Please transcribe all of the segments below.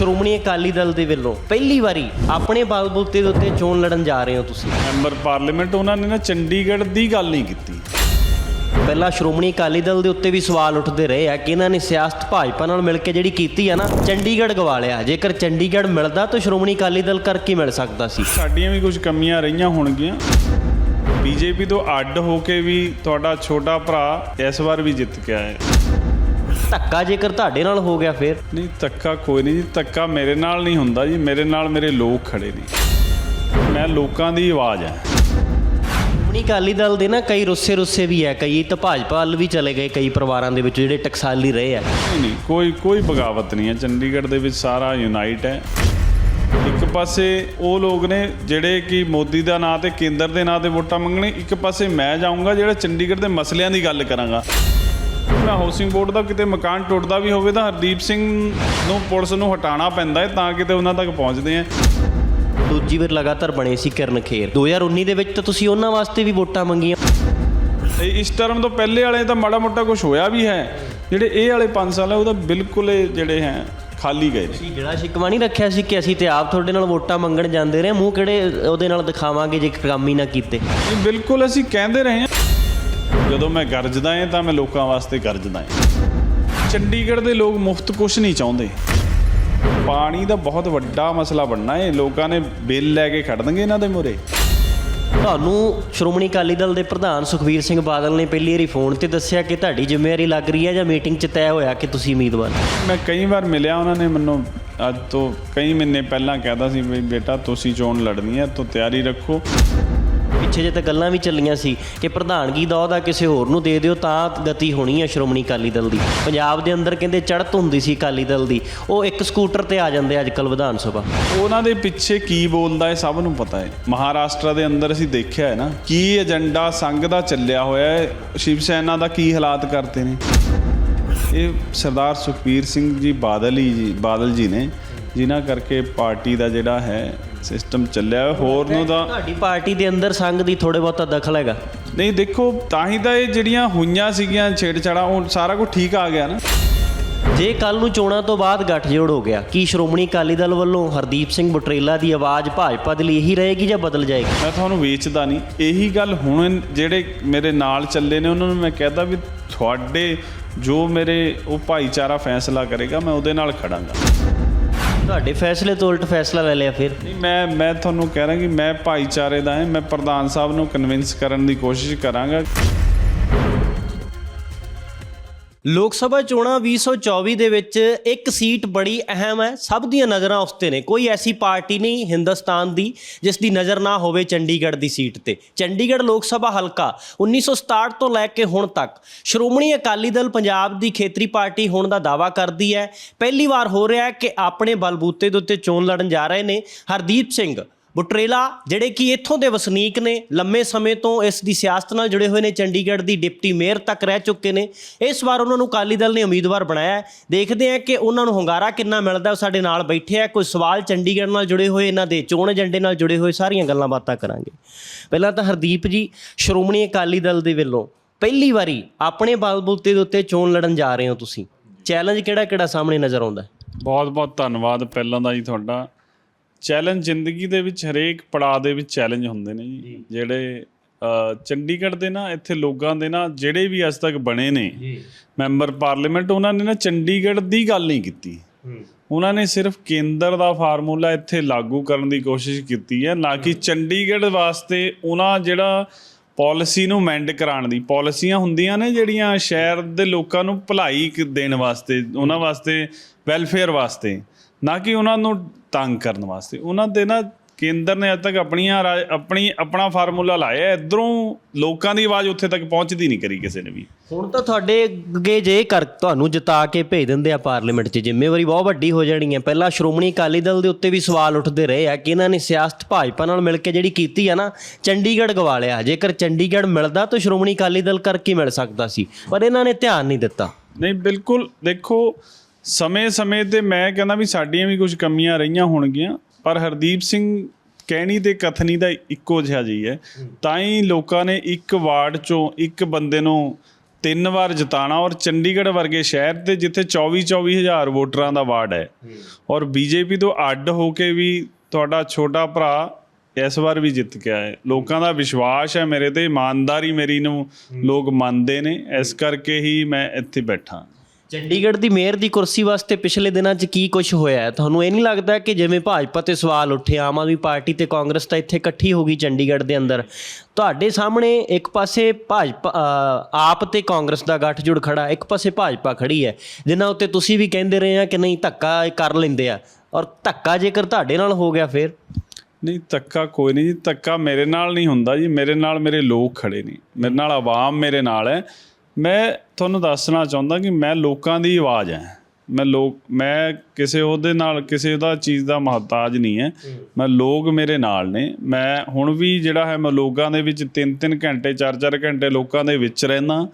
ਸ਼੍ਰੋਮਣੀ ਅਕਾਲੀ ਦਲ ਦੇ ਵੱਲੋਂ ਪਹਿਲੀ ਵਾਰੀ ਆਪਣੇ ਬਲਬੂਤੇ ਦੇ ਉੱਤੇ ਚੋਣ ਲੜਨ ਜਾ ਰਹੇ ਹੋ ਤੁਸੀਂ। ਮੈਂਬਰ ਪਾਰਲੀਮੈਂਟ ਉਹਨਾਂ ਨੇ ਨਾ ਚੰਡੀਗੜ੍ਹ ਦੀ ਗੱਲ ਨਹੀਂ ਕੀਤੀ। ਪਹਿਲਾਂ ਸ਼੍ਰੋਮਣੀ ਅਕਾਲੀ ਦਲ ਦੇ ਉੱਤੇ ਵੀ ਸਵਾਲ ਉੱਠਦੇ ਰਹੇ ਆ ਕਿ ਇਹਨਾਂ ਨੇ ਸਿਆਸਤ ਭਾਜਪਾ ਨਾਲ ਮਿਲ ਕੇ ਜਿਹੜੀ ਕੀਤੀ ਆ ਨਾ ਚੰਡੀਗੜ੍ਹ ਗਵਾ ਲਿਆ ਜੇਕਰ ਚੰਡੀਗੜ੍ਹ ਮਿਲਦਾ ਤਾਂ ਸ਼੍ਰੋਮਣੀ ਅਕਾਲੀ ਦਲ ਕਰਕੇ ਮਿਲ ਸਕਦਾ ਸੀ। ਸਾਡੀਆਂ ਵੀ ਕੁਝ ਕਮੀਆਂ ਰਹੀਆਂ ਹੋਣਗੀਆਂ। ਬੀਜੇਪੀ ਤੋਂ ਅੱਡ ਹੋ ਕੇ ਵੀ ਤੁਹਾਡਾ ਛੋਟਾ ਭਰਾ ਇਸ ਵਾਰ ਵੀ ਜਿੱਤ ਕੇ ਆਇਆ। ਧੱਕਾ ਜੇਕਰ ਤੁਹਾਡੇ ਨਾਲ ਹੋ ਗਿਆ ਫਿਰ? ਨਹੀਂ ਧੱਕਾ ਕੋਈ ਨਹੀਂ ਜੀ ਧੱਕਾ ਮੇਰੇ ਨਾਲ ਨਹੀਂ ਹੁੰਦਾ ਜੀ ਮੇਰੇ ਨਾਲ ਮੇਰੇ ਲੋਕ ਖੜੇ ਨੇ। ਮੈਂ ਲੋਕਾਂ ਦੀ ਆਵਾਜ਼ ਹਾਂ। ਸ਼੍ਰੋਮਣੀ ਅਕਾਲੀ ਦਲ ਦੇ ਨਾ ਕਈ ਰੁੱਸੇ ਰੁੱਸੇ ਵੀ ਹੈ ਕਈ ਤਾਂ ਭਾਜਪਾ ਵੱਲ ਵੀ ਚਲੇ ਗਏ ਕਈ ਪਰਿਵਾਰਾਂ ਦੇ ਵਿੱਚ ਜਿਹੜੇ ਟਕਸਾਲੀ ਰਹੇ ਆ ਨਹੀਂ ਨਹੀਂ ਕੋਈ ਕੋਈ ਬਗਾਵਤ ਨਹੀਂ ਹੈ ਚੰਡੀਗੜ੍ਹ ਦੇ ਵਿੱਚ ਸਾਰਾ ਯੂਨਾਈਟ ਹੈ। ਇੱਕ ਪਾਸੇ ਉਹ ਲੋਕ ਨੇ ਜਿਹੜੇ ਕਿ ਮੋਦੀ ਦਾ ਨਾਂ ਤੇ ਕੇਂਦਰ ਦੇ ਨਾਂ ਤੇ ਵੋਟਾਂ ਮੰਗਣੇ ਇੱਕ ਪਾਸੇ ਮੈਂ ਜਾਊਂਗਾ ਜਿਹੜਾ ਚੰਡੀਗੜ੍ਹ ਦੇ ਮਸਲਿਆਂ ਦੀ ਗੱਲ ਕਰਾਂਗਾ। ਮੈਂ ਹਾਊਸਿੰਗ ਬੋਰਡ ਦਾ ਕਿਤੇ ਮਕਾਨ ਟੁੱਟਦਾ ਵੀ ਹੋਵੇ ਤਾਂ ਹਰਦੀਪ ਸਿੰਘ ਨੂੰ ਪੁਲਿਸ ਨੂੰ ਹਟਾਉਣਾ ਪੈਂਦਾ ਹੈ ਤਾਂ ਕਿਤੇ ਉਹਨਾਂ ਤੱਕ ਪਹੁੰਚਦੇ ਆ ਦੂਜੀ ਵਾਰ ਲਗਾਤਾਰ ਬਣੇ ਸੀ ਕਿਰਨ ਖੇਰ। 2019 ਦੇ ਵਿੱਚ ਤਾਂ ਤੁਸੀਂ ਉਹਨਾਂ ਵਾਸਤੇ ਵੀ ਵੋਟਾਂ ਮੰਗੀਆਂ। ਇਸ ਟਰਮ ਤੋਂ ਪਹਿਲੇ ਵਾਲੇ ਤਾਂ ਮਾੜਾ ਮੋਟਾ ਕੁਝ ਹੋਇਆ ਵੀ ਹੈ। ਜਿਹੜੇ ਇਹ ਵਾਲੇ 5 ਸਾਲ ਹੈ ਉਹਦਾ ਬਿਲਕੁਲ ਜਿਹੜੇ ਹੈ ਖਾਲੀ ਗਏ ਨੇ। ਤੁਸੀਂ ਜਿਹੜਾ ਸ਼ਿਕਵਾ ਨਹੀਂ ਰੱਖਿਆ ਸੀ ਕਿ ਅਸੀਂ ਤੇ ਆਪ ਤੁਹਾਡੇ ਨਾਲ ਵੋਟਾਂ ਮੰਗਣ ਜਾਂਦੇ ਰਹੇ ਮੂੰਹ ਕਿਹੜੇ ਉਹਦੇ ਨਾਲ ਦਿਖਾਵਾਂਗੇ ਜੇ ਕੰਮ ਹੀ ਨਾ ਕੀਤੇ। ਬਿਲਕੁਲ ਅਸੀਂ ਕਹਿੰਦੇ ਰਹੇ ਹਾਂ। ਜਦੋਂ ਮੈਂ ਗਰਜਦਾ ਹਾਂ ਤਾਂ ਮੈਂ ਲੋਕਾਂ ਵਾਸਤੇ ਗਰਜਦਾ ਹਾਂ ਚੰਡੀਗੜ੍ਹ ਦੇ ਲੋਕ ਮੁਫਤ ਕੁਝ ਨਹੀਂ ਚਾਹੁੰਦੇ। ਪਾਣੀ ਦਾ ਬਹੁਤ ਵੱਡਾ ਮਸਲਾ ਬਣਨਾ ਹੈ ਲੋਕਾਂ ਨੇ ਬਿੱਲ ਲੈ ਕੇ ਖੜ ਦੇਣਗੇ ਇਹਨਾਂ ਦੇ ਮੂਹਰੇ। ਤੁਹਾਨੂੰ ਸ਼੍ਰੋਮਣੀ ਅਕਾਲੀ ਦਲ ਦੇ ਪ੍ਰਧਾਨ ਸੁਖਬੀਰ ਸਿੰਘ ਬਾਦਲ ਨੇ ਪਹਿਲੀ ਵਾਰੀ ਫੋਨ ਤੇ ਦੱਸਿਆ ਕਿ ਤੁਹਾਡੀ ਜ਼ਿੰਮੇਵਾਰੀ ਲੱਗ ਰਹੀ ਹੈ ਜਾਂ ਮੀਟਿੰਗ 'ਚ ਤੈਅ ਹੋਇਆ ਕਿ ਤੁਸੀਂ ਉਮੀਦਵਾਰ ਮੈਂ ਕਈ ਵਾਰ ਮਿਲਿਆ ਉਹਨਾਂ ਨੇ ਮੈਨੂੰ ਅੱਜ ਤੋਂ ਕਈ ਮਹੀਨੇ ਪਹਿਲਾਂ ਕਹਿਦਾ ਸੀ ਵੀ ਬੇਟਾ ਤੁਸੀਂ ਚੋਣ ਲੜਨੀ ਹੈ ਤੋਂ ਤਿਆਰੀ ਰੱਖੋ। ਪਿੱਛੇ ਜੇ ਤਾਂ ਗੱਲਾਂ ਵੀ ਚੱਲੀਆਂ ਸੀ ਕਿ ਪ੍ਰਧਾਨਗੀ ਦਾ ਉਹਦਾ ਕਿਸੇ ਹੋਰ ਨੂੰ ਦੇ ਦਿਓ, ਤਾਂ ਗਤੀ ਹੋਣੀ ਹੈ ਸ਼੍ਰੋਮਣੀ ਅਕਾਲੀ ਦਲ ਦੀ। ਪੰਜਾਬ ਦੇ ਅੰਦਰ ਕਹਿੰਦੇ ਚੜਤ ਹੁੰਦੀ ਸੀ ਅਕਾਲੀ ਦਲ ਦੀ। ਉਹ ਇੱਕ ਸਕੂਟਰ ਤੇ ਆ ਜਾਂਦੇ ਅੱਜ ਕੱਲ ਵਿਧਾਨ ਸਭਾ। ਉਹਨਾਂ ਦੇ ਪਿੱਛੇ ਕੀ ਬੋਲਦਾ ਹੈ ਸਭ ਨੂੰ ਪਤਾ ਹੈ। ਮਹਾਰਾਸ਼ਟਰ ਦੇ ਅੰਦਰ ਅਸੀਂ ਦੇਖਿਆ ਹੈ ਨਾ, ਕੀ ਏਜੰਡਾ ਸੰਘ ਦਾ ਚੱਲਿਆ ਹੋਇਆ ਹੈ, ਸ਼ਿਵ ਸੈਨਾ ਦਾ ਕੀ ਹਾਲਾਤ ਕਰਤੇ ਨੇ। ਇਹ ਸਰਦਾਰ ਸੁਖਬੀਰ ਸਿੰਘ ਜੀ ਬਾਦਲ ਹੀ ਜੀ, ਬਾਦਲ ਜੀ ਨੇ ਜਿਨ੍ਹਾਂ ਕਰਕੇ ਪਾਰਟੀ ਦਾ ਜਿਹੜਾ ਹੈ ਸਿਸਟਮ ਚੱਲਿਆ। ਹੋਰ ਨੂੰ ਤਾਂ ਤੁਹਾਡੀ ਪਾਰਟੀ ਦੇ ਅੰਦਰ ਸੰਘ ਦੀ ਥੋੜੇ ਬਹੁਤਾ ਦਖਲ ਹੈਗਾ। ਨਹੀਂ ਦੇਖੋ ਤਾਂ ਹੀ ਤਾਂ ਇਹ ਜਿਹੜੀਆਂ ਹੋਈਆਂ ਸੀਗੀਆਂ ਛੇੜਛਾੜਾਂ ਉਹ ਸਾਰਾ ਕੁਝ ਠੀਕ ਆ ਗਿਆ ਨਾ। ਜੇ ਕੱਲ ਨੂੰ ਚੋਣਾਂ ਤੋਂ ਬਾਅਦ ਗੱਠਜੋੜ ਹੋ ਗਿਆ ਕੀ ਸ਼੍ਰੋਮਣੀ ਅਕਾਲੀ ਦਲ ਵੱਲੋਂ ਹਰਦੀਪ ਸਿੰਘ ਬੁਟਰੇਲਾ ਦੀ ਆਵਾਜ਼ ਭਾਜਪਾ ਦੇ ਲਈ ਇਹੀ ਰਹੇਗੀ ਜਾਂ ਬਦਲ ਜਾਏਗੀ? ਮੈਂ ਤੁਹਾਨੂੰ ਵੇਚਦਾ ਨਹੀਂ। ਇਹੀ ਗੱਲ ਹੁਣ ਜਿਹੜੇ ਮੇਰੇ ਨਾਲ ਚੱਲੇ ਨੇ ਉਹਨਾਂ ਨੂੰ ਮੈਂ ਕਹਦਾ ਵੀ ਤੁਹਾਡੇ ਜੋ ਮੇਰੇ ਉਹ ਭਾਈਚਾਰਾ ਫੈਸਲਾ ਕਰੇਗਾ ਮੈਂ ਉਹਦੇ ਨਾਲ ਖੜਾਂਗਾ। ਤੁਹਾਡੇ ਫੈਸਲੇ ਤੋਂ ਉਲਟ ਫੈਸਲਾ ਲੈ ਲਿਆ ਫਿਰ? ਨਹੀਂ, ਮੈਂ ਮੈਂ ਤੁਹਾਨੂੰ ਕਹਿ ਰਿਹਾ ਕਿ ਮੈਂ ਭਾਈਚਾਰੇ ਦਾ ਹਾਂ, ਮੈਂ ਪ੍ਰਧਾਨ ਸਾਹਿਬ ਨੂੰ ਕਨਵਿੰਸ ਕਰਨ ਦੀ ਕੋਸ਼ਿਸ਼ ਕਰਾਂਗਾ। ਲੋਕ ਸਭਾ ਚੋਣਾਂ 2024 ਦੇ ਵਿੱਚ ਇੱਕ ਸੀਟ ਬੜੀ ਅਹਿਮ ਹੈ। ਸਭ ਦੀਆਂ ਨਜ਼ਰਾਂ ਉਸ ਤੇ ਨੇ। ਕੋਈ ਐਸੀ ਪਾਰਟੀ ਨਹੀਂ ਹਿੰਦੁਸਤਾਨ ਦੀ, ਜਿਸ ਦੀ ਨਜ਼ਰ ਨਾ ਹੋਵੇ ਚੰਡੀਗੜ੍ਹ ਦੀ ਸੀਟ ਤੇ। ਚੰਡੀਗੜ੍ਹ ਲੋਕ ਸਭਾ ਹਲਕਾ 1967 ਤੋਂ ਲੈ ਕੇ ਹੁਣ ਤੱਕ ਸ਼੍ਰੋਮਣੀ ਅਕਾਲੀ ਦਲ ਪੰਜਾਬ ਦੀ ਖੇਤਰੀ ਪਾਰਟੀ ਹੋਣ ਦਾ ਦਾਵਾ ਕਰਦੀ ਹੈ। ਪਹਿਲੀ ਵਾਰ ਹੋ ਰਿਹਾ ਹੈ ਕਿ ਆਪਣੇ ਬਲਬੂਤੇ ਦੇ ਉੱਤੇ ਚੋਣ ਲੜਨ ਜਾ ਰਹੇ ਨੇ। ਹਰਦੀਪ ਸਿੰਘ ਬੁਟਰੇਲਾ, ਜਿਹੜੇ ਕਿ ਇੱਥੋਂ ਦੇ ਵਸਨੀਕ ਨੇ, ਲੰਮੇ ਸਮੇਂ ਤੋਂ ਇਸ ਦੀ ਸਿਆਸਤ ਨਾਲ ਜੁੜੇ ਹੋਏ ਨੇ, ਚੰਡੀਗੜ੍ਹ ਦੀ ਡਿਪਟੀ ਮੇਅਰ ਤੱਕ ਰਹਿ ਚੁੱਕੇ ਨੇ। ਇਸ ਵਾਰ ਉਹਨਾਂ ਨੂੰ ਅਕਾਲੀ ਦਲ ਨੇ ਉਮੀਦਵਾਰ ਬਣਾਇਆ ਦੇਖਦੇ ਹਾਂ ਕਿ ਉਹਨਾਂ ਨੂੰ ਹੁੰਗਾਰਾ ਕਿੰਨਾ ਮਿਲਦਾ ਸਾਡੇ ਨਾਲ ਬੈਠੇ ਆ। ਕੋਈ ਸਵਾਲ ਚੰਡੀਗੜ੍ਹ ਨਾਲ ਜੁੜੇ ਹੋਏ, ਇਹਨਾਂ ਦੇ ਚੋਣ ਏਜੰਡੇ ਨਾਲ ਜੁੜੇ ਹੋਏ, ਸਾਰੀਆਂ ਗੱਲਾਂ ਬਾਤਾਂ ਕਰਾਂਗੇ। ਪਹਿਲਾਂ ਤਾਂ ਹਰਦੀਪ ਜੀ, ਸ਼੍ਰੋਮਣੀ ਅਕਾਲੀ ਦਲ ਦੇ ਵੱਲੋਂ ਪਹਿਲੀ ਵਾਰੀ ਆਪਣੇ ਬਲਬੂਤੇ ਦੇ ਉੱਤੇ ਚੋਣ ਲੜਨ ਜਾ ਰਹੇ ਹੋ ਤੁਸੀਂ? ਚੈਲੰਜ ਕਿਹੜਾ ਕਿਹੜਾ ਸਾਹਮਣੇ ਨਜ਼ਰ ਆਉਂਦਾ ਬਹੁਤ ਬਹੁਤ ਧੰਨਵਾਦ ਪਹਿਲਾਂ ਦਾ ਜੀ ਤੁਹਾਡਾ। ਚੈਲੰਜ ਜ਼ਿੰਦਗੀ ਦੇ ਵਿੱਚ ਹਰੇਕ ਪੜਾਅ ਦੇ ਵਿੱਚ ਚੈਲੰਜ ਹੁੰਦੇ ਨੇ ਜੀ। ਜਿਹੜੇ ਚੰਡੀਗੜ੍ਹ ਦੇ ਨਾ ਇੱਥੇ ਲੋਕਾਂ ਦੇ ਨਾ ਜਿਹੜੇ ਵੀ ਅੱਜ ਤੱਕ ਬਣੇ ਨੇ ਮੈਂਬਰ ਪਾਰਲੀਮੈਂਟ ਉਹਨਾਂ ਨੇ ਨਾ ਚੰਡੀਗੜ੍ਹ ਦੀ ਗੱਲ ਨਹੀਂ ਕੀਤੀ। ਉਹਨਾਂ ਨੇ ਸਿਰਫ ਕੇਂਦਰ ਦਾ ਫਾਰਮੂਲਾ ਇੱਥੇ ਲਾਗੂ ਕਰਨ ਦੀ ਕੋਸ਼ਿਸ਼ ਕੀਤੀ ਹੈ ਨਾ ਕਿ ਚੰਡੀਗੜ੍ਹ ਵਾਸਤੇ ਉਹਨਾਂ ਜਿਹੜਾ ਪਾਲਿਸੀ ਨੂੰ ਮੈਂਡ ਕਰਾਉਣ ਦੀ। ਪਾਲਿਸੀਆਂ ਹੁੰਦੀਆਂ ਨੇ ਜਿਹੜੀਆਂ ਸ਼ਹਿਰ ਦੇ ਲੋਕਾਂ ਨੂੰ ਭਲਾਈ ਦੇਣ ਵਾਸਤੇ ਉਹਨਾਂ ਵਾਸਤੇ ਵੈਲਫੇਅਰ ਵਾਸਤੇ। ਨਾ ਕਿ ਉਹਨਾਂ ਨੂੰ ਤੰਗ ਕਰਨ ਵਾਸਤੇ। ਉਹਨਾਂ ਦੇ ਨਾ ਕੇਂਦਰ ਨੇ ਅਜੇ ਤੱਕ ਆਪਣੀਆਂ ਆਪਣੀ ਆਪਣਾ ਫਾਰਮੂਲਾ ਲਾਇਆ ਇਧਰੋਂ ਲੋਕਾਂ ਦੀ ਆਵਾਜ਼ ਉੱਥੇ ਤੱਕ ਪਹੁੰਚਦੀ ਨਹੀਂ ਕਰੀ ਕਿਸੇ ਨੇ ਵੀ। ਹੁਣ ਤਾਂ ਤੁਹਾਡੇ ਅੱਗੇ ਜੇ ਕਰ ਤੁਹਾਨੂੰ ਜਿਤਾ ਕੇ ਭੇਜ ਦਿੰਦੇ ਆ ਪਾਰਲੀਮੈਂਟ 'ਚ ਜ਼ਿੰਮੇਵਾਰੀ ਬਹੁਤ ਵੱਡੀ ਹੋ ਜਾਣੀ ਹੈ। ਪਹਿਲਾਂ ਸ਼੍ਰੋਮਣੀ ਅਕਾਲੀ ਦਲ ਦੇ ਉੱਤੇ ਵੀ ਸਵਾਲ ਉੱਠਦੇ ਰਹੇ ਆ ਕਿ ਇਹਨਾਂ ਨੇ ਸਿਆਸਤ ਭਾਜਪਾ ਨਾਲ ਮਿਲ ਕੇ ਜਿਹੜੀ ਕੀਤੀ ਆ ਨਾ ਚੰਡੀਗੜ੍ਹ ਗਵਾ ਲਿਆ ਜੇਕਰ ਚੰਡੀਗੜ੍ਹ ਮਿਲਦਾ ਤਾਂ ਸ਼੍ਰੋਮਣੀ ਅਕਾਲੀ ਦਲ ਕਰਕੇ ਮਿਲ ਸਕਦਾ ਸੀ ਪਰ ਇਹਨਾਂ ਨੇ ਧਿਆਨ ਨਹੀਂ ਦਿੱਤਾ। ਨਹੀਂ ਬਿਲਕੁਲ ਦੇਖੋ ਸਮੇਂ-ਸਮੇਂ ਤੇ ਮੈਂ ਕਹਿੰਦਾ ਵੀ ਸਾਡੀਆਂ ਵੀ ਕੁਝ ਕਮੀਆਂ ਰਹੀਆਂ ਹੋਣਗੀਆਂ, ਪਰ ਹਰਦੀਪ ਸਿੰਘ ਕਹਿਣੀ ਤੇ ਕਥਨੀ ਦਾ ਇੱਕੋ ਜਿਹਾ ਜੀ ਹੈ। ਤਾਂ ਹੀ ਲੋਕਾਂ ਨੇ ਇੱਕ ਵਾਰਡ ਚੋਂ ਇੱਕ ਬੰਦੇ ਨੂੰ ਤਿੰਨ ਵਾਰ ਜਿਤਾਣਾ ਔਰ ਚੰਡੀਗੜ੍ਹ ਵਰਗੇ ਸ਼ਹਿਰ ਤੇ ਜਿੱਥੇ 24 24 ਹਜ਼ਾਰ ਵੋਟਰਾਂ ਦਾ ਵਾਰਡ ਹੈ। ਔਰ ਬੀਜੇਪੀ ਤੋਂ ਅੱਡ ਹੋ ਕੇ ਵੀ ਤੁਹਾਡਾ ਛੋਟਾ ਭਰਾ ਇਸ ਵਾਰ ਵੀ ਜਿੱਤ ਗਿਆ ਹੈ। ਲੋਕਾਂ ਦਾ ਵਿਸ਼ਵਾਸ ਹੈ ਮੇਰੇ ਤੇ, ਇਮਾਨਦਾਰੀ ਮੇਰੀ ਨੂੰ ਲੋਕ ਮੰਨਦੇ ਨੇ। ਇਸ ਕਰਕੇ ਹੀ ਮੈਂ ਇੱਥੇ ਬੈਠਾ। ਚੰਡੀਗੜ੍ਹ ਦੀ ਮੇਅਰ ਦੀ ਕੁਰਸੀ ਵਾਸਤੇ ਪਿਛਲੇ ਦਿਨਾਂ 'ਚ ਕੀ ਕੁਝ ਹੋਇਆ ਹੈ? ਤੁਹਾਨੂੰ ਇਹ ਨਹੀਂ ਲੱਗਦਾ ਕਿ ਜਿਵੇਂ ਭਾਜਪਾ ਤੇ ਸਵਾਲ ਉੱਠੇ, ਆਮ ਆਦਮੀ ਪਾਰਟੀ ਤੇ ਕਾਂਗਰਸ ਤਾਂ ਇੱਥੇ ਇਕੱਠੀ ਹੋ ਗਈ ਚੰਡੀਗੜ੍ਹ ਦੇ ਅੰਦਰ। ਤੁਹਾਡੇ ਸਾਹਮਣੇ ਇੱਕ ਪਾਸੇ ਭਾਜਪਾ ਆਪ ਤੇ ਕਾਂਗਰਸ ਦਾ ਗੱਠਜੋੜ ਖੜਾ, ਇੱਕ ਪਾਸੇ ਭਾਜਪਾ ਖੜੀ ਹੈ। ਜਿਨ੍ਹਾਂ ਉੱਤੇ ਤੁਸੀਂ ਵੀ ਕਹਿੰਦੇ ਰਹੇ ਆ ਕਿ ਨਹੀਂ, ਧੱਕਾ ਇਹ ਕਰ ਲੈਂਦੇ ਆ। ਔਰ ਧੱਕਾ ਜੇਕਰ ਤੁਹਾਡੇ ਨਾਲ ਹੋ ਗਿਆ ਫਿਰ? ਨਹੀਂ, ਧੱਕਾ ਕੋਈ ਨਹੀਂ ਜੀ। ਧੱਕਾ ਮੇਰੇ ਨਾਲ ਨਹੀਂ ਹੁੰਦਾ ਜੀ। ਮੇਰੇ ਨਾਲ ਮੇਰੇ ਲੋਕ ਖੜੇ ਨੇ। ਮੇਰੇ ਨਾਲ ਆਵਾਮ ਮੇਰੇ ਨਾਲ ਹੈ। ਮੈਂ ਤੁਹਾਨੂੰ ਦੱਸਣਾ ਚਾਹੁੰਦਾ ਕਿ ਮੈਂ ਲੋਕਾਂ ਦੀ ਆਵਾਜ਼ ਹਾਂ। ਮੈਂ ਲੋਕ ਮੈਂ ਕਿਸੇ ਉਹਦੇ ਨਾਲ ਕਿਸੇ ਦਾ ਚੀਜ਼ ਦਾ ਮਹਤਾਜ ਨਹੀਂ ਹੈ। ਮੈਂ ਲੋਕ ਮੇਰੇ ਨਾਲ ਨੇ। ਮੈਂ ਹੁਣ ਵੀ ਜਿਹੜਾ ਹੈ ਮੈਂ ਲੋਕਾਂ ਦੇ ਵਿੱਚ 3-3 ਘੰਟੇ 4-4 ਘੰਟੇ ਲੋਕਾਂ ਦੇ ਵਿੱਚ ਰਹਿਣਾ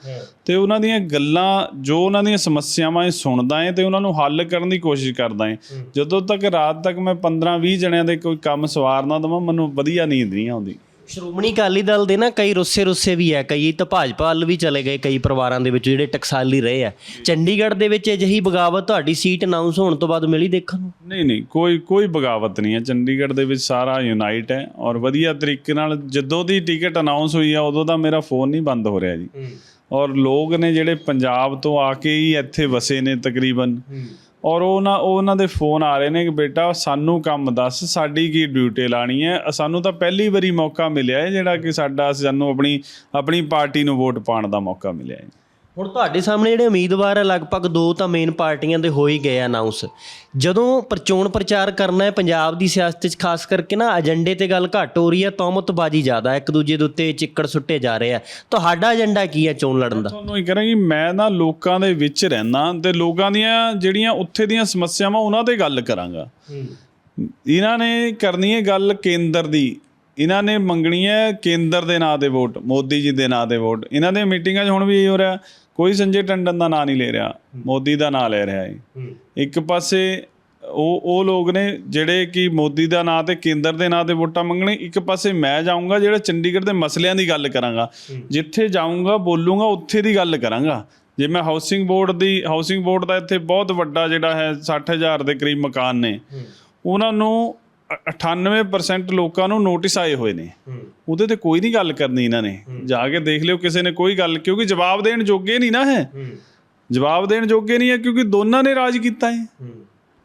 ਤੇ ਉਹਨਾਂ ਦੀਆਂ ਗੱਲਾਂ ਜੋ ਉਹਨਾਂ ਦੀਆਂ ਸਮੱਸਿਆਵਾਂ ਇਹ ਸੁਣਦਾ ਹੈ ਤੇ ਉਹਨਾਂ ਨੂੰ ਹੱਲ ਕਰਨ ਦੀ ਕੋਸ਼ਿਸ਼ ਕਰਦਾ ਹੈ। ਜਦੋਂ ਤੱਕ ਰਾਤ ਤੱਕ ਮੈਂ 15-20 ਜਣਿਆਂ ਦੇ ਕੋਈ ਕੰਮ ਸਵਾਰ ਨਾ ਦਵਾਂ ਮੈਨੂੰ ਵਧੀਆ ਨੀਂਦ ਨਹੀਂ ਆਉਂਦੀ। ਸ਼੍ਰੋਮਣੀ ਅਕਾਲੀ ਦਲ ਦੇ ਨਾ ਕਈ ਰੁੱਸੇ ਰੁੱਸੇ ਵੀ ਹੈ ਕਈ ਤਾਂ ਭਾਜਪਾ ਵੱਲ ਵੀ ਚਲੇ ਗਏ ਕਈ ਪਰਿਵਾਰਾਂ ਦੇ ਵਿੱਚ ਜਿਹੜੇ ਟਕਸਾਲੀ ਰਹੇ ਆ। ਚੰਡੀਗੜ੍ਹ ਦੇ ਵਿੱਚ ਅਜਿਹੀ ਬਗਾਵਤ ਤੁਹਾਡੀ ਸੀਟ ਅਨਾਉਂਸ ਹੋਣ ਤੋਂ ਬਾਅਦ ਮਿਲੀ ਦੇਖਣ ਨੂੰ? ਨਹੀਂ ਨਹੀਂ ਕੋਈ ਕੋਈ ਬਗਾਵਤ ਨਹੀਂ ਹੈ ਚੰਡੀਗੜ੍ਹ ਦੇ ਵਿੱਚ ਸਾਰਾ ਯੂਨਾਈਟ ਹੈ ਔਰ ਵਧੀਆ ਤਰੀਕੇ ਨਾਲ ਜਦੋਂ ਦੀ ਟਿਕਟ ਅਨਾਉਂਸ ਹੋਈ ਆ ਉਦੋਂ ਦਾ ਮੇਰਾ ਫੋਨ ਨਹੀਂ ਬੰਦ ਹੋ ਰਿਹਾ ਜੀ। ਔਰ ਲੋਕ ਨੇ ਜਿਹੜੇ ਪੰਜਾਬ ਤੋਂ ਆ ਕੇ ਹੀ ਇੱਥੇ ਵਸੇ ਨੇ ਤਕਰੀਬਨ। ਔਰ ਉਹ ਨਾ, ਉਹ ਉਹਨਾਂ ਦੇ ਫੋਨ ਆ ਰਹੇ ਨੇ ਕਿ ਬੇਟਾ ਸਾਨੂੰ ਕੰਮ ਦੱਸ, ਸਾਡੀ ਕੀ ਡਿਊਟੀ ਲਾਣੀ ਹੈ? ਸਾਨੂੰ ਤਾਂ ਪਹਿਲੀ ਵਾਰੀ ਮੌਕਾ ਮਿਲਿਆ ਹੈ ਜਿਹੜਾ ਕਿ ਸਾਡਾ ਸਾਨੂੰ ਆਪਣੀ ਆਪਣੀ ਪਾਰਟੀ ਨੂੰ ਵੋਟ ਪਾਉਣ ਦਾ ਮੌਕਾ ਮਿਲਿਆ ਹੈ। ਹੁਣ ਤੁਹਾਡੇ ਸਾਹਮਣੇ ਜਿਹੜੇ ਉਮੀਦਵਾਰ ਹੈ ਲਗਭਗ ਦੋ ਤਾਂ ਮੇਨ ਪਾਰਟੀਆਂ ਦੇ ਹੋ ਹੀ ਗਏ ਅਨਾਉਂਸ ਜਦੋਂ ਪ੍ਰਚੋਣ ਪ੍ਰਚਾਰ ਕਰਨਾ ਹੈ ਪੰਜਾਬ ਦੀ ਸਿਆਸਤ 'ਚ ਖਾਸ ਕਰਕੇ ਨਾ ਏਜੰਡੇ ਤੇ ਗੱਲ ਘੱਟ ਹੋ ਰਹੀ ਹੈ ਤੌਮਤਬਾਜ਼ੀ ਜ਼ਿਆਦਾ ਇੱਕ ਦੂਜੇ ਦੇ ਉੱਤੇ ਚਿੱਕੜ ਸੁੱਟੇ ਜਾ ਰਹੇ ਆ। ਤੁਹਾਡਾ ਏਜੰਡਾ ਕੀ ਹੈ ਚੋਣ ਲੜਨ ਦਾ? ਤੁਹਾਨੂੰ ਇਹ ਕਰਾਂਗੀ ਮੈਂ ਨਾ ਲੋਕਾਂ ਦੇ ਵਿੱਚ ਰਹਿਣਾ ਤੇ ਲੋਕਾਂ ਦੀਆਂ ਜਿਹੜੀਆਂ ਉੱਥੇ ਦੀਆਂ ਸਮੱਸਿਆਵਾਂ ਉਹਨਾਂ ਤੇ ਗੱਲ ਕਰਾਂਗਾ। ਇਹਨਾਂ ਨੇ ਕਰਨੀ ਹੈ ਗੱਲ ਕੇਂਦਰ ਦੀ। ਇਹਨਾਂ ਨੇ ਮੰਗਣੀ ਹੈ ਕੇਂਦਰ ਦੇ ਨਾਂ ਤੇ ਵੋਟ ਮੋਦੀ ਜੀ ਦੇ ਨਾਂ ਤੇ ਵੋਟ। ਇਹਨਾਂ ਦੇ ਮੀਟਿੰਗਾਂ 'ਚ ਹੁਣ ਵੀ ਇਹ ਹੋ ਰਿਹਾ। ਕੋਈ ਸੰਜੇ ਟੰਡਨ ਦਾ ਨਾਂ ਨਹੀਂ ਲੈ ਰਿਹਾ ਮੋਦੀ ਦਾ ਨਾਂ ਲੈ ਰਿਹਾ ਹੈ। ਇੱਕ ਪਾਸੇ ਉਹ ਉਹ ਲੋਕ ਨੇ ਜਿਹੜੇ ਕਿ ਮੋਦੀ ਦਾ ਨਾਂ ਤੇ ਕੇਂਦਰ ਦੇ ਨਾਂ ਤੇ ਵੋਟਾਂ ਮੰਗਣੇ ਇੱਕ ਪਾਸੇ ਮੈਂ ਜਾਊਂਗਾ ਜਿਹੜਾ ਚੰਡੀਗੜ੍ਹ ਦੇ ਮਸਲਿਆਂ ਦੀ ਗੱਲ ਕਰਾਂਗਾ। ਜਿੱਥੇ ਜਾਊਂਗਾ ਬੋਲੂੰਗਾ ਉੱਥੇ ਦੀ ਗੱਲ ਕਰਾਂਗਾ। ਜੇ ਮੈਂ ਹਾਊਸਿੰਗ ਬੋਰਡ ਦੀ ਹਾਊਸਿੰਗ ਬੋਰਡ ਦਾ ਇੱਥੇ ਬਹੁਤ ਵੱਡਾ ਜਿਹੜਾ ਹੈ 60000 ਦੇ ਕਰੀਬ ਮਕਾਨ ਨੇ। ਉਹਨਾਂ ਨੂੰ 98% ਲੋਕਾਂ ਨੂੰ ਨੋਟਿਸ ਆਏ ਹੋਏ ਨੇ। ਉਹਦੇ ਤੇ ਕੋਈ ਨਹੀਂ ਗੱਲ ਕਰਨੀ ਇਹਨਾਂ ਨੇ। ਜਾ ਕੇ ਦੇਖ ਲਿਓ ਕਿਸੇ ਨੇ ਕੋਈ ਗੱਲ ਕਿਉਂਕਿ ਜਵਾਬ ਦੇਣ ਜੋਗੇ ਨਹੀਂ ਨਾ ਹੈ। ਜਵਾਬ ਦੇਣ ਜੋਗੇ ਨਹੀਂ ਹੈ ਕਿਉਂਕਿ ਦੋਨਾਂ ਨੇ ਰਾਜ ਕੀਤਾ ਹੈ।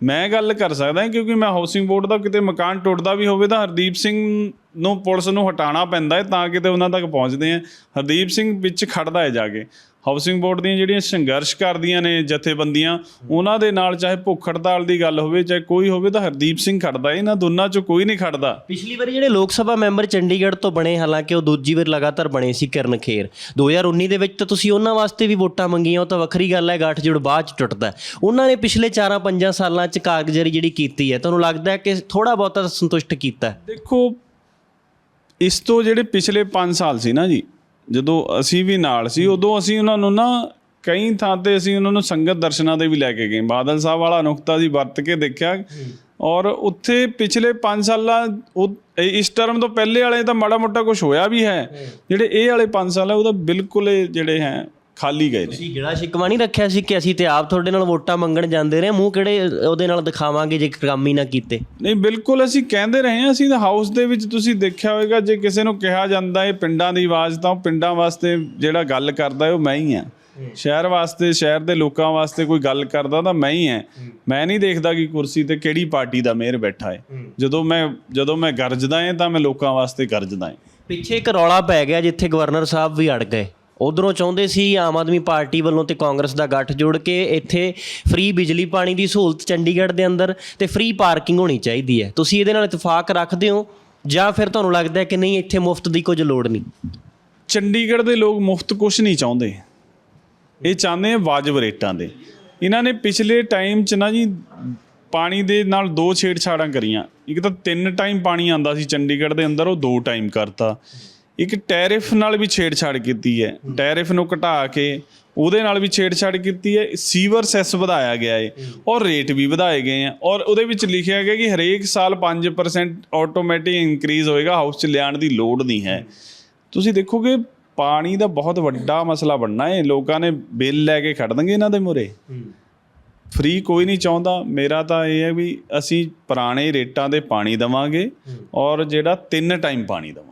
ਮੈਂ ਗੱਲ ਕਰ ਸਕਦਾ ਕਿਉਂਕਿ ਮੈਂ ਹਾਊਸਿੰਗ ਬੋਰਡ ਦਾ ਕਿਤੇ ਮਕਾਨ ਟੁੱਟਦਾ ਵੀ ਹੋਵੇ ਤਾਂ ਹਰਦੀਪ ਸਿੰਘ ਨੂੰ ਪੁਲਿਸ ਨੂੰ ਹਟਾਉਣਾ ਪੈਂਦਾ ਹੈ ਤਾਂ ਕਿਤੇ ਉਹਨਾਂ ਤੱਕ ਪਹੁੰਚਦੇ ਆ ਹਰਦੀਪ ਸਿੰਘ ਵਿੱਚ ਖੜਦਾ ਹੈ ਜਾ ਕੇ। ਹਾਊਸਿੰਗ ਬੋਰਡ ਦੀਆਂ ਜਿਹੜੀਆਂ ਸੰਘਰਸ਼ ਕਰਦੀਆਂ ਨੇ ਜਥੇਬੰਦੀਆਂ ਉਹਨਾਂ ਦੇ ਨਾਲ ਚਾਹੇ ਭੁੱਖ ਹੜਤਾਲ ਦੀ ਗੱਲ ਹੋਵੇ ਚਾਹੇ ਕੋਈ ਹੋਵੇ ਤਾਂ ਹਰਦੀਪ ਸਿੰਘ ਖੜਦਾ ਇਹਨਾਂ ਦੋਨਾਂ ਚੋਂ ਕੋਈ ਨਹੀਂ ਖੜਦਾ। ਪਿਛਲੀ ਵਾਰੀ ਜਿਹੜੇ ਲੋਕ ਸਭਾ ਮੈਂਬਰ ਚੰਡੀਗੜ੍ਹ ਤੋਂ ਬਣੇ ਹਾਲਾਂਕਿ ਉਹ ਦੂਜੀ ਵਾਰ ਲਗਾਤਾਰ ਬਣੇ ਸੀ ਕਿਰਨ ਖੇਰ। 2019 ਦੇ ਵਿੱਚ ਤਾਂ ਤੁਸੀਂ ਉਹਨਾਂ ਵਾਸਤੇ ਵੀ ਵੋਟਾਂ ਮੰਗੀਆਂ ਉਹ ਤਾਂ ਵੱਖਰੀ ਗੱਲ ਹੈ ਗੱਠਜੋੜ ਬਾਅਦ ਚ ਟੁੱਟਦਾ। ਉਹਨਾਂ ਨੇ ਪਿਛਲੇ 4-5 ਸਾਲਾਂ ਚ ਕਾਰਗੁਜ਼ਾਰੀ ਜਿਹੜੀ ਕੀਤੀ ਹੈ ਤੁਹਾਨੂੰ ਲੱਗਦਾ ਹੈ ਕਿ ਥੋੜਾ ਬਹੁਤਾ ਸੰਤੁਸ਼ਟ ਕੀਤਾ ਦੇਖੋ ਇਸ ਤੋਂ ਜਿਹੜੇ ਪਿਛਲੇ 5 ਸਾਲ ਸੀ ਨਾ ਜੀ ਜਦੋਂ ਅਸੀਂ ਵੀ ਨਾਲ ਸੀ ਉਦੋਂ ਅਸੀਂ ਉਹਨਾਂ ਨੂੰ ਨਾ ਕਈ ਥਾਂ ਤੇ ਅਸੀਂ ਉਹਨਾਂ ਨੂੰ ਸੰਗਤ ਦਰਸ਼ਨਾਂ ਦੇ ਵੀ ਲੈ ਕੇ ਗਏ। ਬਾਦਲ ਸਾਹਿਬ ਵਾਲਾ ਨੁਕਤਾ ਜੀ ਵਰਤ ਕੇ ਦੇਖਿਆ। ਔਰ ਉੱਥੇ ਪਿਛਲੇ 5 ਸਾਲਾਂ ਇਸ ਟਰਮ ਤੋਂ ਪਹਿਲੇ ਵਾਲੇ ਤਾਂ ਮਾੜਾ ਮੋਟਾ ਕੁਝ ਹੋਇਆ ਵੀ ਹੈ। ਜਿਹੜੇ ਇਹ ਵਾਲੇ 5 ਸਾਲ ਹੈ ਉਹਦਾ ਬਿਲਕੁਲ ਜਿਹੜੇ ਹੈ ਖਾਲੀ ਗਏ ਨੇ। ਤੁਸੀਂ ਗਿਲਾ ਸ਼ਿਕਵਾ ਨਹੀਂ ਰੱਖਿਆ ਸੀ ਕਿ ਅਸੀਂ ਤੇ ਆਪ ਤੁਹਾਡੇ ਨਾਲ ਵੋਟਾਂ ਮੰਗਣ ਜਾਂਦੇ ਰਹੇ ਮੂੰਹ ਕਿਹੜੇ ਉਹਦੇ ਨਾਲ ਦਿਖਾਵਾਂਗੇ ਜੇ ਕੰਮ ਹੀ ਨਾ ਕੀਤੇ? ਨਹੀਂ ਬਿਲਕੁਲ ਅਸੀਂ ਕਹਿੰਦੇ ਰਹੇ ਹਾਂ ਅਸੀਂ ਤਾਂ ਹਾਊਸ ਦੇ ਵਿੱਚ ਤੁਸੀਂ ਦੇਖਿਆ ਹੋਵੇਗਾ ਜੇ ਕਿਸੇ ਨੂੰ ਕਿਹਾ ਜਾਂਦਾ ਹੈ ਪਿੰਡਾਂ ਦੀ ਆਵਾਜ਼ ਤਾਂ ਉਹ ਪਿੰਡਾਂ ਵਾਸਤੇ ਜਿਹੜਾ ਗੱਲ ਕਰਦਾ ਹੈ ਉਹ ਮੈਂ ਹੀ ਹਾਂ। ਸ਼ਹਿਰ ਵਾਸਤੇ ਸ਼ਹਿਰ ਦੇ ਲੋਕਾਂ ਵਾਸਤੇ ਕੋਈ ਗੱਲ ਕਰਦਾ ਤਾਂ ਮੈਂ ਹੀ ਹਾਂ। ਮੈਂ ਨਹੀਂ ਦੇਖਦਾ ਕਿ ਕੁਰਸੀ ਤੇ ਕਿਹੜੀ ਪਾਰਟੀ ਦਾ ਮੇਅਰ ਬੈਠਾ ਹੈ। ਜਦੋਂ ਮੈਂ ਜਦੋਂ ਮੈਂ ਗਰਜਦਾ ਹਾਂ ਤਾਂ ਮੈਂ ਲੋਕਾਂ ਵਾਸਤੇ ਗਰਜਦਾ ਹਾਂ। ਪਿੱਛੇ ਇੱਕ ਰੌਲਾ ਪੈ ਗਿਆ ਜਿੱਥੇ ਗਵਰਨਰ ਸਾਹਿਬ ਵੀ ਅੜ ਗਏ। ਉਧਰੋਂ ਚਾਹੁੰਦੇ ਸੀ ਆਮ ਆਦਮੀ ਪਾਰਟੀ ਵੱਲੋਂ ਤੇ ਕਾਂਗਰਸ ਦਾ ਗੱਠ ਜੋੜ ਕੇ ਇੱਥੇ ਫ੍ਰੀ ਬਿਜਲੀ ਪਾਣੀ ਦੀ ਸਹੂਲਤ ਚੰਡੀਗੜ੍ਹ ਦੇ ਅੰਦਰ ਤੇ ਫ੍ਰੀ ਪਾਰਕਿੰਗ ਹੋਣੀ ਚਾਹੀਦੀ ਹੈ। ਤੁਸੀਂ ਇਹਦੇ ਨਾਲ ਇਤਫਾਕ ਰੱਖਦੇ ਹੋ ਜਾਂ ਫਿਰ ਤੁਹਾਨੂੰ ਲੱਗਦਾ ਹੈ ਕਿ ਨਹੀਂ, ਇੱਥੇ ਮੁਫਤ ਦੀ ਕੁਝ ਲੋੜ ਨਹੀਂ? ਚੰਡੀਗੜ੍ਹ ਦੇ ਲੋਕ ਮੁਫਤ ਕੁਝ ਨਹੀਂ ਚਾਹੁੰਦੇ। ਇਹ ਚਾਹੁੰਦੇ ਆ ਵਾਜਬ ਰੇਟਾਂ ਦੇ। ਇਹਨਾਂ ਨੇ ਪਿਛਲੇ ਟਾਈਮ 'ਚ ਨਾ ਜੀ ਪਾਣੀ ਦੇ ਨਾਲ ਦੋ ਛੇੜਛਾੜਾਂ ਕਰੀਆਂ। ਇੱਕ ਤਾਂ ਤਿੰਨ ਟਾਈਮ ਪਾਣੀ ਆਂਦਾ ਸੀ ਚੰਡੀਗੜ੍ਹ ਦੇ ਅੰਦਰ, ਉਹ ਦੋ ਟਾਈਮ ਕਰਤਾ। ਇੱਕ ਟੈਰਿਫ ਨਾਲ ਵੀ ਛੇੜਛਾੜ ਕੀਤੀ ਹੈ। ਟੈਰਿਫ ਨੂੰ ਘਟਾ ਕੇ ਉਹਦੇ ਨਾਲ ਵੀ ਛੇੜਛਾੜ ਕੀਤੀ ਹੈ। ਸੀਵਰ ਸੈਸ ਵਧਾਇਆ ਗਿਆ ਹੈ ਔਰ ਰੇਟ ਵੀ ਵਧਾਏ ਗਏ ਆ ਔਰ ਉਹਦੇ ਵਿੱਚ ਲਿਖਿਆ ਗਿਆ ਕਿ ਹਰੇਕ ਸਾਲ 5% ਆਟੋਮੈਟਿਕ ਇਨਕਰੀਜ਼ ਹੋਏਗਾ। ਹਾਊਸ 'ਚ ਲਿਆਉਣ ਦੀ ਲੋੜ ਨਹੀਂ ਹੈ। ਤੁਸੀਂ ਦੇਖੋਗੇ, ਪਾਣੀ ਦਾ ਬਹੁਤ ਵੱਡਾ ਮਸਲਾ ਬਣਨਾ ਹੈ। ਲੋਕਾਂ ਨੇ ਬਿੱਲ ਲੈ ਕੇ ਖੜ ਦੇਣਗੇ ਇਹਨਾਂ ਦੇ ਮੁਰੇ ਫ੍ਰੀ ਕੋਈ ਨਹੀਂ ਚਾਹੁੰਦਾ। ਮੇਰਾ ਤਾਂ ਇਹ ਹੈ ਵੀ ਅਸੀਂ ਪੁਰਾਣੇ ਰੇਟਾਂ ਦੇ ਪਾਣੀ ਦਵਾਂਗੇ। ਔਰ ਜਿਹੜਾ ਤਿੰਨ ਟਾਈਮ ਪਾਣੀ ਦਵਾਂਗੇ।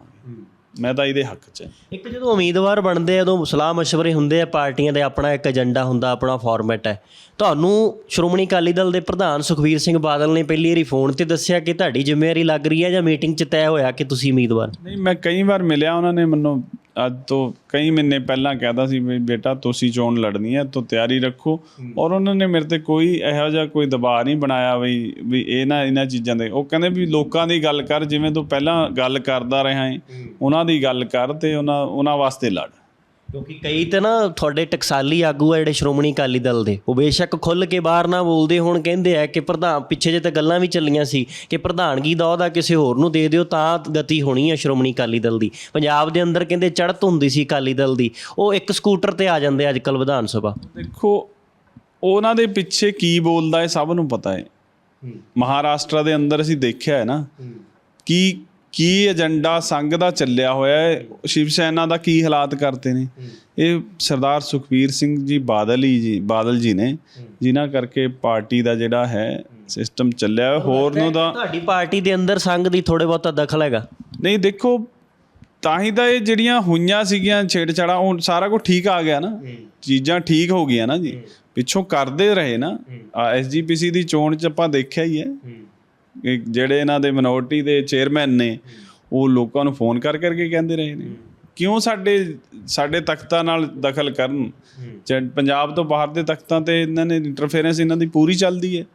ਮੈਂ ਤਾਂ ਇਹਦੇ ਹੱਕ 'ਚ ਇੱਕ ਜਦੋਂ ਉਮੀਦਵਾਰ ਬਣਦੇ ਆ ਉਦੋਂ ਸਲਾਹ مشਵਰੇ ਹੁੰਦੇ ਆ ਪਾਰਟੀਆਂ ਦੇ ਆਪਣਾ ਇੱਕ ਏਜੰਡਾ ਹੁੰਦਾ ਆਪਣਾ ਫਾਰਮੈਟ ਹੈ। ਤੁਹਾਨੂੰ ਸ਼੍ਰੋਮਣੀ ਅਕਾਲੀ ਦਲ ਦੇ ਪ੍ਰਧਾਨ ਸੁਖਵੀਰ ਸਿੰਘ ਬਾਦਲ ਨੇ ਪਹਿਲੀ ਵਾਰੀ ਫੋਨ ਤੇ ਦੱਸਿਆ ਕਿ ਤੁਹਾਡੀ ਜ਼ਿੰਮੇਵਾਰੀ ਲੱਗ ਰਹੀ ਹੈ ਜਾਂ ਮੀਟਿੰਗ 'ਚ ਤੈਅ ਹੋਇਆ ਕਿ ਤੁਸੀਂ ਉਮੀਦਵਾਰ? ਨਹੀਂ ਮੈਂ ਕਈ ਵਾਰ ਮਿਲਿਆ ਉਹਨਾਂ ਨੇ ਮੈਨੂੰ ਅੱਜ ਤੋਂ ਕਈ ਮਹੀਨੇ ਪਹਿਲਾਂ ਕਹਿਦਾ ਸੀ ਵੀ ਬੇਟਾ ਤੁਸੀਂ ਚੋਣ ਲੜਨੀ ਹੈ ਤਾਂ ਤਿਆਰੀ ਰੱਖੋ। ਔਰ ਉਹਨਾਂ ਨੇ ਮੇਰੇ ਤੇ ਕੋਈ ਇਹੋ ਜਿਹਾ ਕੋਈ ਦਬਾਅ ਨਹੀਂ ਬਣਾਇਆ ਵੀ ਵੀ ਇਹ ਨਾ ਇਹਨਾਂ ਚੀਜ਼ਾਂ ਦੇ। ਉਹ ਕਹਿੰਦੇ ਵੀ ਲੋਕਾਂ ਦੀ ਗੱਲ ਕਰ ਜਿਵੇਂ ਤੂੰ ਪਹਿਲਾਂ ਗੱਲ ਕਰਦਾ ਰਿਹਾ ਹੈ। ਉਹਨਾਂ ਦੀ ਗੱਲ ਕਰ ਤੇ ਉਹਨਾਂ ਉਹਨਾਂ ਵਾਸਤੇ ਲੜ। ਕਿਉਂਕਿ ਕਈ ਤਾਂ ਨਾ ਤੁਹਾਡੇ ਟਕਸਾਲੀ ਆਗੂ ਆ ਜਿਹੜੇ ਸ਼੍ਰੋਮਣੀ ਅਕਾਲੀ ਦਲ ਦੇ ਉਹ ਬੇਸ਼ੱਕ ਖੁੱਲ ਕੇ ਬਾਹਰ ਨਾ ਬੋਲਦੇ ਹੁਣ ਕਹਿੰਦੇ ਆ ਕਿ ਪ੍ਰਧਾਨ ਪਿੱਛੇ ਜੇ ਤਾਂ ਗੱਲਾਂ ਵੀ ਚੱਲੀਆਂ ਸੀ ਕਿ ਪ੍ਰਧਾਨਗੀ ਦਾ ਉਹਦਾ ਕਿਸੇ ਹੋਰ ਨੂੰ ਦੇ ਦਿਓ ਤਾਂ ਗਤੀ ਹੋਣੀ ਹੈ ਸ਼੍ਰੋਮਣੀ ਅਕਾਲੀ ਦਲ ਦੀ। ਪੰਜਾਬ ਦੇ ਅੰਦਰ ਕਹਿੰਦੇ ਚੜ੍ਹਤ ਹੁੰਦੀ ਸੀ ਅਕਾਲੀ ਦਲ ਦੀ ਉਹ ਇੱਕ ਸਕੂਟਰ ਤੇ ਆ ਜਾਂਦੇ ਅੱਜ ਕੱਲ ਵਿਧਾਨ ਸਭਾ। ਦੇਖੋ ਉਹਨਾਂ ਦੇ ਪਿੱਛੇ ਕੀ ਬੋਲਦਾ ਹੈ ਸਭ ਨੂੰ ਪਤਾ ਹੈ। ਮਹਾਰਾਸ਼ਟਰ ਦੇ ਅੰਦਰ ਅਸੀਂ ਦੇਖਿਆ ਹੈ ਨਾ ਕੀ ਕੀ ਏਜੰਡਾ ਸੰਘ ਦਾ ਚੱਲਿਆ ਹੋਇਆ ਹੈ? ਸ਼ਿਵ ਸੈਨਾ ਦਾ ਕੀ ਹਾਲਾਤ ਕਰਤੇ ਨੇ? ਇਹ ਸਰਦਾਰ ਸੁਖਬੀਰ ਸਿੰਘ ਜੀ ਬਾਦਲ ਹੀ ਜੀ ਬਾਦਲ ਜੀ ਨੇ ਜਿਨ੍ਹਾਂ ਕਰਕੇ ਪਾਰਟੀ ਦਾ ਜਿਹੜਾ ਹੈ ਸਿਸਟਮ ਚੱਲਿਆ। ਹੋਰ ਨੂੰ ਤਾਂ ਤੁਹਾਡੀ ਪਾਰਟੀ ਦੇ ਅੰਦਰ ਸੰਘ ਦੀ ਥੋੜੇ ਬਹੁਤਾ ਦਖਲ ਹੈਗਾ। ਨਹੀਂ ਦੇਖੋ ਤਾਂ ਹੀ ਤਾਂ ਇਹ ਜਿਹੜੀਆਂ ਹੋਈਆਂ ਸੀਗੀਆਂ ਛੇੜਛਾੜਾ ਉਹ ਸਾਰਾ ਕੁਝ ਠੀਕ ਆ ਗਿਆ ਨਾ। ਚੀਜ਼ਾਂ ਠੀਕ ਹੋ ਗਈਆਂ ਨਾ ਜੀ। ਪਿੱਛੋਂ ਕਰਦੇ ਰਹੇ ਨਾ। ਐਸਜੀਪੀਸੀ ਦੀ ਚੋਣ ਚ ਆਪਾਂ ਦੇਖਿਆ ਹੀ। ਹੈ। ਜਿਹੜੇ ਇਹਨਾਂ ਦੇ ਮਿਨੋਰਟੀ ਦੇ ਚੇਅਰਮੈਨ ਨੇ ਉਹ ਲੋਕਾਂ ਨੂੰ ਫੋਨ ਕਰ ਕਰਕੇ ਕਹਿੰਦੇ ਰਹੇ ਨੇ। ਕਿਉਂ ਸਾਡੇ ਸਾਡੇ ਤਖਤਾਂ ਨਾਲ ਦਖਲ ਕਰਨ? ਪੰਜਾਬ ਤੋਂ ਬਾਹਰ ਦੇ ਤਖਤਾਂ ਤੇ ਇਹਨਾਂ ਨੇ ਇੰਟਰਫੇਰੈਂਸ ਇਹਨਾਂ ਦੀ ਪੂਰੀ ਚੱਲਦੀ ਹੈ।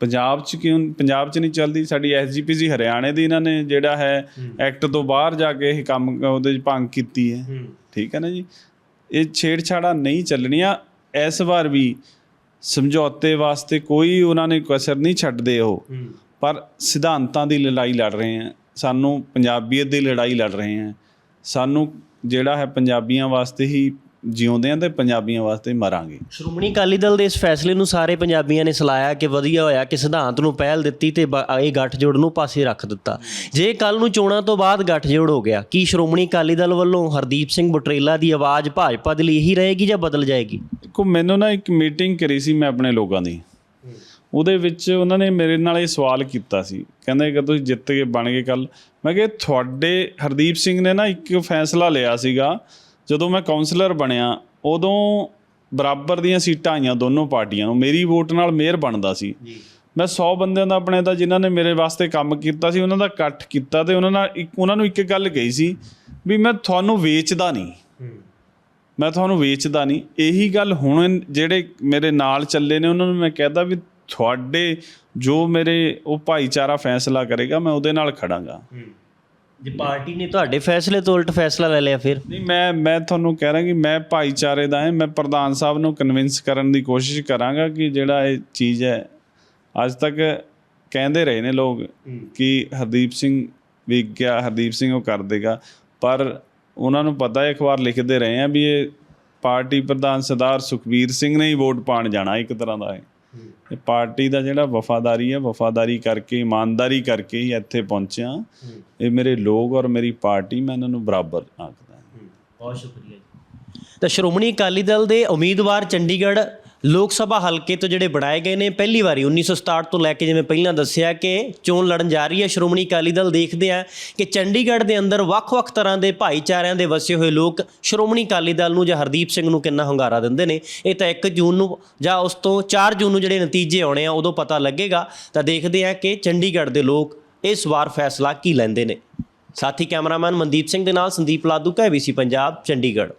ਪੰਜਾਬ 'ਚ ਕਿਉਂ ਪੰਜਾਬ 'ਚ ਨਹੀਂ ਚੱਲਦੀ? ਸਾਡੀ ਐਸਜੀਪੀਸੀ ਹਰਿਆਣੇ ਦੀ ਇਹਨਾਂ ਨੇ ਜਿਹੜਾ ਹੈ ਐਕਟ ਤੋਂ ਬਾਹਰ ਜਾ ਕੇ ਇਹ ਕੰਮ ਉਹਦੇ 'ਚ ਭੰਗ ਕੀਤੀ ਹੈ। ਠੀਕ ਹੈ ਨਾ ਜੀ? ਇਹ ਛੇੜਛਾੜਾ ਨਹੀਂ ਚੱਲਣੀਆਂ। ਇਸ ਵਾਰ ਵੀ ਸਮਝੌਤੇ ਵਾਸਤੇ ਕੋਈ ਉਹਨਾਂ ਨੇ ਕਸਰ ਨਹੀਂ ਛੱਡਦੇ ਉਹ। ਪਰ ਸਿਧਾਂਤਾਂ ਦੀ ਲੜਾਈ ਲੜ ਰਹੇ ਆ ਸਾਨੂੰ ਪੰਜਾਬੀਅਤ ਦੀ ਲੜਾਈ ਲੜ ਰਹੇ ਆ ਸਾਨੂੰ ਜਿਹੜਾ ਹੈ ਪੰਜਾਬੀਆਂ ਵਾਸਤੇ ਹੀ ਜਿਉਂਦੇ ਆ ਤੇ ਪੰਜਾਬੀਆਂ ਵਾਸਤੇ ਮਰਾਂਗੇ। ਸ਼੍ਰੋਮਣੀ ਅਕਾਲੀ ਦਲ ਦੇ ਇਸ ਫੈਸਲੇ ਨੂੰ ਸਾਰੇ ਪੰਜਾਬੀਆਂ ਨੇ ਸਲਾਹਿਆ ਕਿ ਵਧੀਆ ਹੋਇਆ ਕਿ ਸਿਧਾਂਤ ਨੂੰ ਪਹਿਲ ਦਿੱਤੀ ਤੇ ਇਹ ਗੱਠਜੋੜ ਨੂੰ ਪਾਸੇ ਰੱਖ ਦਿੱਤਾ। ਜੇ ਕੱਲ ਨੂੰ ਚੋਣਾਂ ਤੋਂ ਬਾਅਦ ਗੱਠਜੋੜ ਹੋ ਗਿਆ ਕੀ ਸ਼੍ਰੋਮਣੀ ਅਕਾਲੀ ਦਲ ਵੱਲੋਂ ਹਰਦੀਪ ਸਿੰਘ ਬੁਟਰੇਲਾ ਦੀ ਆਵਾਜ਼ ਭਾਜਪਾ ਦੇ ਲਈ ਇਹੀ ਰਹੇਗੀ ਜਾਂ ਬਦਲ ਜਾਏਗੀ? ਦੇਖੋ ਮੈਨੂੰ ਨਾ ਇੱਕ ਮੀਟਿੰਗ ਕਰੀ ਸੀ ਮੈਂ ਆਪਣੇ ਲੋਕਾਂ ਦੀ। ਉਹਦੇ ਵਿੱਚ ਉਹਨਾਂ ਨੇ ਮੇਰੇ ਨਾਲ ਇਹ ਸਵਾਲ ਕੀਤਾ ਸੀ। ਕਹਿੰਦੇ ਕਿ ਤੁਸੀਂ ਜਿੱਤ ਕੇ ਬਣ ਗਏ ਕੱਲ ਮੈਂ ਕਿਹਾ ਤੁਹਾਡੇ ਹਰਦੀਪ ਸਿੰਘ ਨੇ ਨਾ ਇੱਕ ਫੈਸਲਾ ਲਿਆ ਸੀਗਾ ਜਦੋਂ ਮੈਂ ਕਾਉਂਸਲਰ ਬਣਿਆ ਉਦੋਂ ਬਰਾਬਰ ਦੀਆਂ ਸੀਟਾਂ ਆਈਆਂ ਦੋਨੋਂ ਪਾਰਟੀਆਂ ਨੂੰ। ਮੇਰੀ ਵੋਟ ਨਾਲ ਮੇਅਰ ਬਣਦਾ ਸੀ। ਮੈਂ 100 ਬੰਦਿਆਂ ਦਾ ਆਪਣੇ ਦਾ ਜਿਨ੍ਹਾਂ ਨੇ ਮੇਰੇ ਵਾਸਤੇ ਕੰਮ ਕੀਤਾ ਸੀ ਉਹਨਾਂ ਦਾ ਇਕੱਠ ਕੀਤਾ ਤੇ ਉਹਨਾਂ ਨਾਲ ਇੱਕ ਉਹਨਾਂ ਨੂੰ ਇੱਕ ਗੱਲ ਕਹੀ ਸੀ ਵੀ ਮੈਂ ਤੁਹਾਨੂੰ ਵੇਚਦਾ ਨਹੀਂ। ਮੈਂ ਤੁਹਾਨੂੰ ਵੇਚਦਾ ਨਹੀਂ। ਇਹੀ ਗੱਲ ਹੁਣ ਜਿਹੜੇ ਮੇਰੇ ਨਾਲ ਚੱਲੇ ਨੇ ਉਹਨਾਂ ਨੂੰ ਮੈਂ ਕਹਿਦਾ ਵੀ ਤੁਹਾਡੇ ਜੋ ਮੇਰੇ ਉਹ ਭਾਈਚਾਰਾ ਫੈਸਲਾ ਕਰੇਗਾ ਮੈਂ ਉਹਦੇ ਨਾਲ ਖੜਾਂਗਾ। ਜੇ ਪਾਰਟੀ ਨੇ ਤੁਹਾਡੇ ਫੈਸਲੇ ਤੋਂ ਉਲਟ ਫੈਸਲਾ ਲੈ ਲਿਆ ਫਿਰ? ਨਹੀਂ ਮੈਂ ਮੈਂ ਤੁਹਾਨੂੰ ਕਹਿ ਰਿਹਾ ਕਿ ਮੈਂ ਭਾਈਚਾਰੇ ਦਾ ਹਾਂ ਮੈਂ ਪ੍ਰਧਾਨ ਸਾਹਿਬ ਨੂੰ ਕਨਵਿੰਸ ਕਰਨ ਦੀ ਕੋਸ਼ਿਸ਼ ਕਰਾਂਗਾ ਕਿ ਜਿਹੜਾ ਇਹ ਚੀਜ਼ ਹੈ ਅੱਜ ਤੱਕ ਕਹਿੰਦੇ ਰਹੇ ਨੇ ਲੋਕ ਕਿ ਹਰਦੀਪ ਸਿੰਘ ਵਿਕ ਗਿਆ ਹਰਦੀਪ ਸਿੰਘ ਉਹ ਕਰ ਦੇਗਾ। ਪਰ ਉਹਨਾਂ ਨੂੰ ਪਤਾ ਹੈ ਅਖਬਾਰ ਲਿਖਦੇ ਰਹੇ ਆ ਵੀ ਇਹ ਪਾਰਟੀ ਪ੍ਰਧਾਨ ਸਰਦਾਰ ਸੁਖਬੀਰ ਸਿੰਘ ਨੇ ਹੀ ਵੋਟ ਪਾਣ ਜਾਣਾ ਇੱਕ ਤਰ੍ਹਾਂ ਦਾ ਹੈ ਇਹ ਪਾਰਟੀ ਦਾ ਜਿਹੜਾ ਵਫਾਦਾਰੀ ਹੈ, ਵਫਾਦਾਰੀ ਕਰਕੇ, ਇਮਾਨਦਾਰੀ ਕਰਕੇ ਹੀ ਇੱਥੇ ਪਹੁੰਚਿਆ। ਇਹ ਮੇਰੇ ਲੋਕ ਔਰ ਮੇਰੀ ਪਾਰਟੀ ਮੈਂ ਇਹਨਾਂ ਨੂੰ ਬਰਾਬਰ ਆਖਦਾ ਬਹੁਤ ਸ਼ੁਕਰੀਆ ਜੀ। ਤਾਂ ਸ਼੍ਰੋਮਣੀ ਅਕਾਲੀ ਦਲ ਦੇ ਉਮੀਦਵਾਰ ਚੰਡੀਗੜ੍ਹ ਲੋਕ ਸਭਾ ਹਲਕੇ ਤੋਂ ਜਿਹੜੇ ਬਣਾਏ ਗਏ ਨੇ, ਪਹਿਲੀ ਵਾਰੀ 1967 ਤੋਂ ਲੈ ਕੇ ਜਿਵੇਂ ਪਹਿਲਾਂ ਦੱਸਿਆ ਕਿ ਚੋਣ ਲੜਨ ਜਾ ਰਹੀ ਹੈ, ਸ਼੍ਰੋਮਣੀ ਅਕਾਲੀ ਦਲ ਦੇਖਦੇ ਆ ਕਿ ਚੰਡੀਗੜ੍ਹ ਦੇ ਅੰਦਰ ਵੱਖ-ਵੱਖ ਤਰ੍ਹਾਂ ਦੇ ਭਾਈਚਾਰਿਆਂ ਦੇ ਵਸੇ ਹੋਏ ਲੋਕ ਸ਼੍ਰੋਮਣੀ ਅਕਾਲੀ ਦਲ ਨੂੰ ਜਾਂ ਹਰਦੀਪ ਸਿੰਘ ਨੂੰ ਕਿੰਨਾ ਹੰਗਾਰਾ ਦਿੰਦੇ ਨੇ, ਇਹ ਤਾਂ 1 ਜੂਨ ਨੂੰ ਜਾਂ ਉਸ ਤੋਂ 4 ਜੂਨ ਨੂੰ ਜਿਹੜੇ ਨਤੀਜੇ ਆਉਣੇ ਆ, ਉਦੋਂ ਪਤਾ ਲੱਗੇਗਾ। ਤਾਂ ਦੇਖਦੇ ਆ ਕਿ ਚੰਡੀਗੜ੍ਹ ਦੇ ਲੋਕ ਇਸ ਵਾਰ ਫੈਸਲਾ ਕੀ ਲੈਂਦੇ ਨੇ। ਸਾਥੀ ਕੈਮਰਾਮੈਨ ਮਨਦੀਪ ਸਿੰਘ ਦੇ ਨਾਲ ਸੰਦੀਪ ਲਾਦੂ ਕਾ BBC ਪੰਜਾਬ, ਚੰਡੀਗੜ੍ਹ।